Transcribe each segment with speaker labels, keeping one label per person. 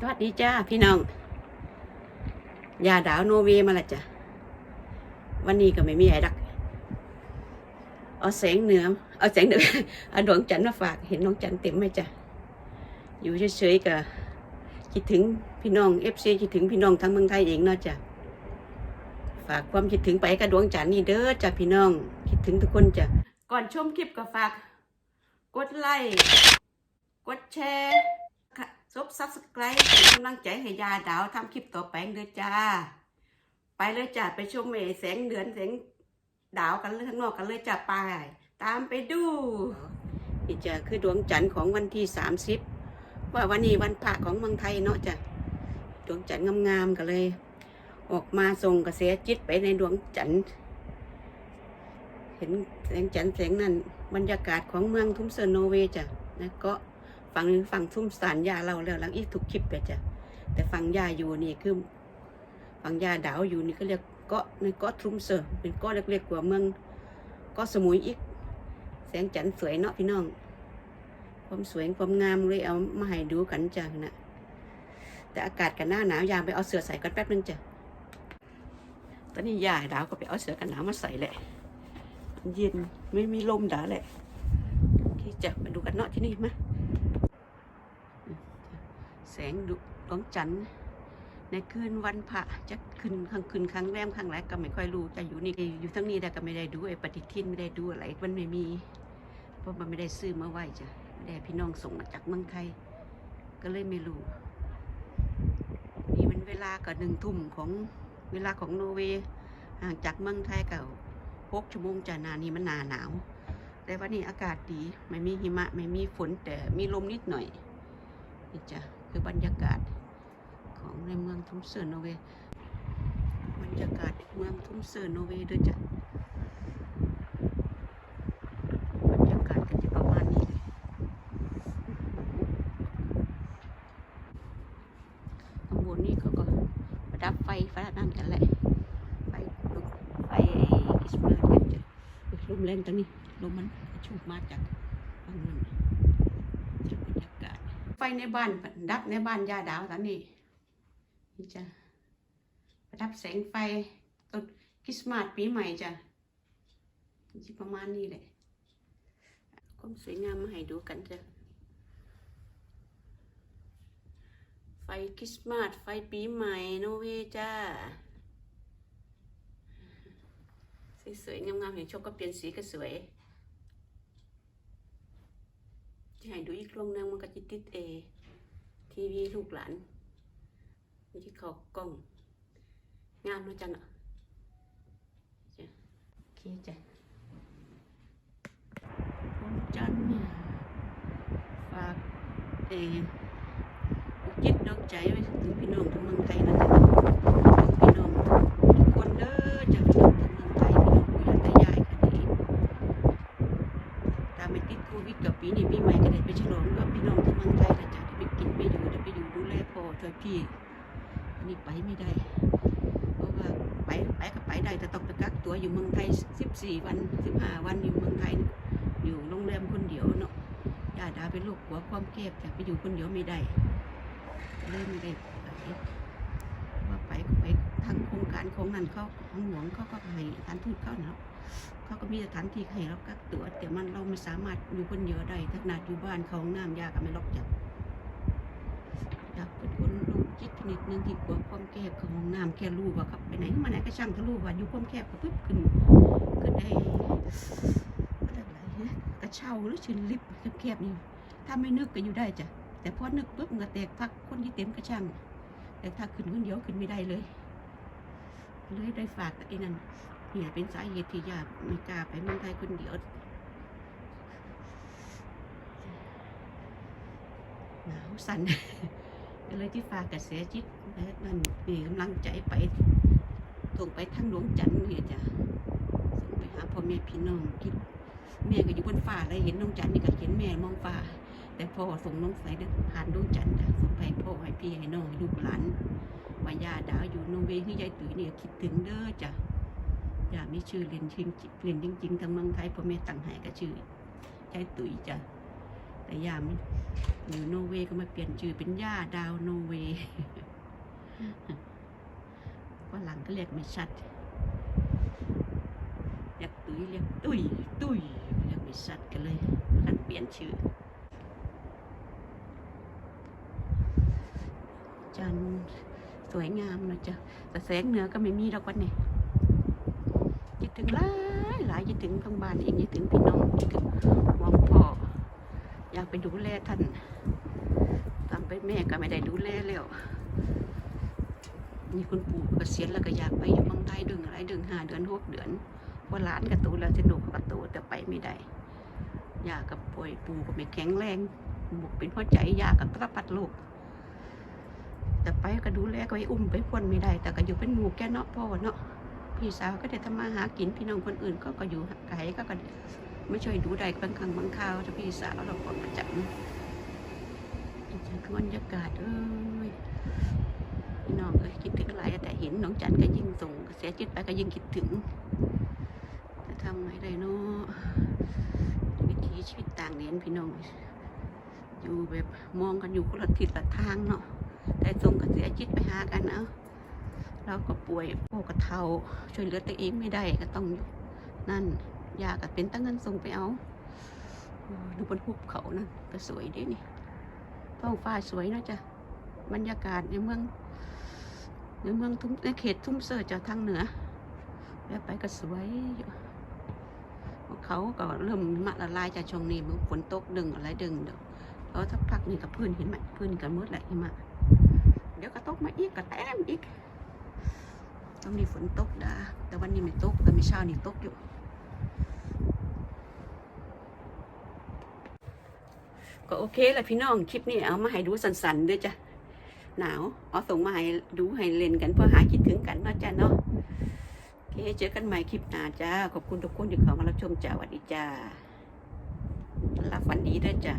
Speaker 1: สวัสดีจ้าพี่น้องยาดาวโนเวมาและจ้ะ วันนี้ก็ไม่มีอะไรดัก เอาแสงเหนือ เอาแสงเหนือเอาดวงจันทร์มาฝาก เห็นดวงจันทร์เต็มไหมจ้ะ อยู่เฉยๆก็คิดถึงพี่น้องเอฟซีคิดถึงพี่น้องทั้งเมืองไทยเองเนาะจ้ะ ฝากความคิดถึงไปกับดวงจันทร์นี่เด้อจ้ะพี่น้อง คิดถึงทุกคนจ้ะ ก่อนชมคลิปก็ฝาก กดไลค์ กดแชร์ ซบซับสไครต์เป็นกำลังใจให้ยาดาวทำคลิปต่อไปเด้อจ้า ไปเลยจ้าไปชมเอแสงเดือนแสงดาวกันเลยข้างนอกกันเลยจ้าไป ตามไปดูนี่จ้ะคือดวงจันทร์ของวันที่สามสิบว่าวันนี้วันพระของเมืองไทยเนาะจ้ะดวงจันทร์งามๆกันเลย ออกมาส่งกระแสจิตไปในดวงจันทร์เห็นแสงจันทร์แสงนั้นบรรยากาศของเมืองทุ่มเซอร์โนเวจ้ะนะก็ ฟังฟังทุ่มสารยาเราแล้วหลังอีกทุกคลิปเลยจ้ะแต่ฟังยาอยู่นี่คือฟังยาดาวอยู่นี่ก็เรียกเกาะในเกาะทุ่มเซอร์เป็นเกาะเล็กๆกว่าเมืองเกาะสมุยอีก แสงจันทร์สวยเนาะพี่น้อง ความสวยความงามเลยเอามาให้ดูกันจ้ะนะแต่อากาศกันหน้าหนาวยามไปเอาเสื้อใส่กันแป๊บนึงจ้ะตอนนี้ยาดาวก็ไปเอาเสื้อกันหนาวมาใส่แหละเย็นไม่มีลมด่าแหละโอเคจ้ะมาดูกันเนาะที่นี่มา แสงดวงจันทร์ในคืนวันพระจะขึ้นครั้งคืนครั้งแรมครั้งแรกก็ไม่ค่อยรู้จะอยู่นี่อยู่ทั้งนี้แต่ก็ไม่ได้ดูไอ้ปฏิทินไม่ได้ดูอะไรมันไม่มี เพราะมันไม่ได้ซื้อมาไหวจ้ะไม่ได้พี่น้องส่งมาจากเมืองไทย ก็เลยไม่รู้ นี่มันเวลาก็หนึ่งทุ่มของเวลาของโนเวย์ห่างจากเมืองไทยก็หกชั่วโมงจ้ะนานี่มันหนาหนาว แต่วันนี้อากาศดีไม่มีหิมะไม่มีฝนแต่มีลมนิดหน่อยนี่จ้ะ คือบรรยากาศของในเมืองทุ่มเซอร์โนเวย์บรรยากาศเมืองทุ่มเซอร์โนเวย์ด้วยจ้ะบรรยากาศก็จะประมาณนี้เลยข้างบนนี้เขาก็ประดับไฟฟ้านั่นกันแหละไฟลุกไฟคริสต์มาสกันจ้ะลมแรงตอนนี้ลมมันชุบมาจากฝั่งนั้นจากบรรยากาศไฟ ในบ้านดับในบ้านยาดาวตอนนี้นี่จ้ะประดับแสงไฟต้นคริสต์มาสปีใหม่จ้ะประมาณนี้แหละความสวยงามมาให้ดูกันจ้ะไฟคริสต์มาสไฟปีใหม่โนเวจ้าสวยๆงามๆเห็นชกก็เปลี่ยนสีก็สวย จะให้ดูอีกลวงนึงมันก็จะติดเอทีวีลูกหลานมันจะเข้ากล้อง งามเนาะจันอะจ้ะโอเคจ้ะดวงจันเนี่ยฝากเออุจิตดอกใจไว้ถึงพี่น้องทั้งเมืองไทยนะจ๊ะ ดูแลพ่อช่วยพี่อันนี้ไปไม่ได้ เพราะว่าไปไปก็ไปได้แต่ต้องไปกักตัวอยู่เมืองไทย14วัน15วันอยู่เมืองไทย อยู่โรงแรมคนเดียวเนาะญาติดาเป็นลูกหัวความแคบจะไปอยู่คนเดียวไม่ได้ก็เลยไม่ได้ไปว่าไปก็ไปทางโครงการของนั้นเขาของหลวงเขาก็ให้ทานทูตเขาเนาะเขาก็มีสถานที่ให้เรากักตัว แต่มันเราไม่สามารถอยู่คนเดียวได้ถ้าขนาดอยู่บ้านเขาห้องน้ำยากก็ไม่ล็อกจับ อยากเป็นคนลูกจิตชนิดหนึงที่กลัวความแคบของห้องน้ำแค่รู้ว่าเขาไปไหนมาไหนก็ช่างถ้ารู้ว่าอยู่ความแคบก็ปึ๊บขึ้นขึ้นได้อะไรฮะกระเช้าหรือชินลิฟต์แคบๆนี่ถ้าไม่นึกก็อยู่ได้จ้ะแต่พอนึกปุ๊บมันก็แตกพักคนที่เต็มก็ช่างแต่ถ้าขึ้นคนเดียวขึ้นไม่ได้เลยเลยได้ฝากไอ้นั่นเนี่ยเป็นสาเหตุที่ยากไม่กล้าไปเมืองไทยคนเดียวหนาวสั่น ก็เลยที่ฝากกระแสจิตและนั่นนี่กำลังใจไปส่งไปทางดวงจันทร์เนี่ยจ้ะส่งไปหาพ่อแม่พี่น้องคิดแม่ก็อยู่บนฟ้าเลยเห็นดวงจันทร์นี่ก็เห็นแม่มองฟ้า แต่พ่อส่งน้องใสเดินผ่านดวงจันทร์จ้ะส่งไปพ่อให้พี่ให้น้องให้ลูกหลานวายาดาวอยู่โนเวย์ที่ยายตุ๋ยเนี่ยคิดถึงเด้อจ้ะอย่ามีชื่อเรียนจริงเรียนจริงๆทางเมืองไทยพ่อแม่ตั้งให้ก็ชื่อใจตุ๋ยจ้ะ แต่ยามันอยู่โนเวย์ก็มาเปลี่ยนชื่อเป็นย่าดาวโนเวย์ฝรั่งก็เรียกไม่ชัดเรียกตุ้ยเรียกตุ้ยตุ้ยเรียกไม่ชัดกันเลยท่านเปลี่ยนชื่อจันสวยงามนะจ๊ะแต่แสงเหนือก็ไม่มีดอกวันนี้คิดถึงหลายหลายคิดถึงทางบ้านเองคิดถึงพี่น้องคิดถึงหลวงพ่อ อยากไปดูแลท่านตามไปแม่ก็ไม่ได้ดูแลแล้วนี่คุณปู่เกษียณแล้วก็อยากไปอยู่เมืองไทยดือนอะไรดือนห้าเดือนหกเดือนเพราะหลานกระตูแล้วจะดูกระตูแต่ไปไม่ได้ยากับป่วยปู่ก็ไม่แข็งแรงหมกเป็นหัวใจยากับกระปัดโลกแต่ไปก็ดูแลก็ไปอุ้มไปพ่นไม่ได้ แต่ก็อยู่เป็นหมู่แกเนาะพ่อเนาะพี่สาวก็ได้ทำมาหากินพี่น้องคนอื่นก็ก็อยู่ไกลก็ก็ ไม่ช่วยดูได้บางครั้งบางคราวถ้าพี่สาวเราก็ประจำนี่คือบรรยากาศเอ้ยพี่น้องเอ้ยคิดถึงหลายแต่เห็นน้องจันก็ยิ่งส่งเสียจิตไปก็ยิ่งคิดถึงจะทำไงได้เนาะวิถีชีวิตต่างเน้นพี่น้อง อยู่แบบมองกันอยู่คนละทิศละทางเนาะแต่ส่งกระเสียจิตไปหากันเอาเราก็ป่วยโอ้กระเทาช่วยเหลือตัวเองไม่ได้ก็ต้องอยู่นั่น ยาก็เป็นตั้งเงินส่งไปเอาดูบนภูเขานั่นก็สวยดีนี่ท้องฟ้าสวยนะจ๊ะบรรยากาศในเมืองในเมืองทุ่มในเขตทุ่มเสือจากทางเหนือ แล้วไปก็สวยอยู่เขาก็เริ่มมะละลายจากช่วงนี้มันฝนตกดึงอะไรดึงเดี๋ยวแล้วสักพักนี่กับพื้นเห็นไหมพื้นกันมืดแหละหิมะเดี๋ยวก็ตกมาอีกก็แต้มอีกต้องมีฝนตกดาแต่วันนี้ไม่ตกแต่ไม่เช้านี่ตกอยู่ ก็โอเคแหละพี่น้องคลิปนี้เอามาให้ดูสันๆด้วยจ้ะหนาวเอาส่งมาให้ดูให้เล่นกันเพื่อหาคิดถึงกันเนาะจ้ะเนาะโอเคเจอกันใหม่คลิปหน้าจ้าขอบคุณทุกคนที่เข้ามารับชมจ้าสวัสดีจ้ารับฝันดีด้วยจ้ะ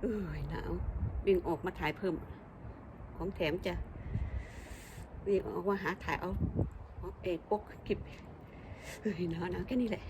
Speaker 1: เอ้ยหนาววิ่งออกมาถ่ายเพิ่ม ของแถมจ้ะวิ่งออกมาหาถ่ายเอาเอาเอ็ดปกคลิป เฮ้ยหนาวหนาวแค่นี้แหละ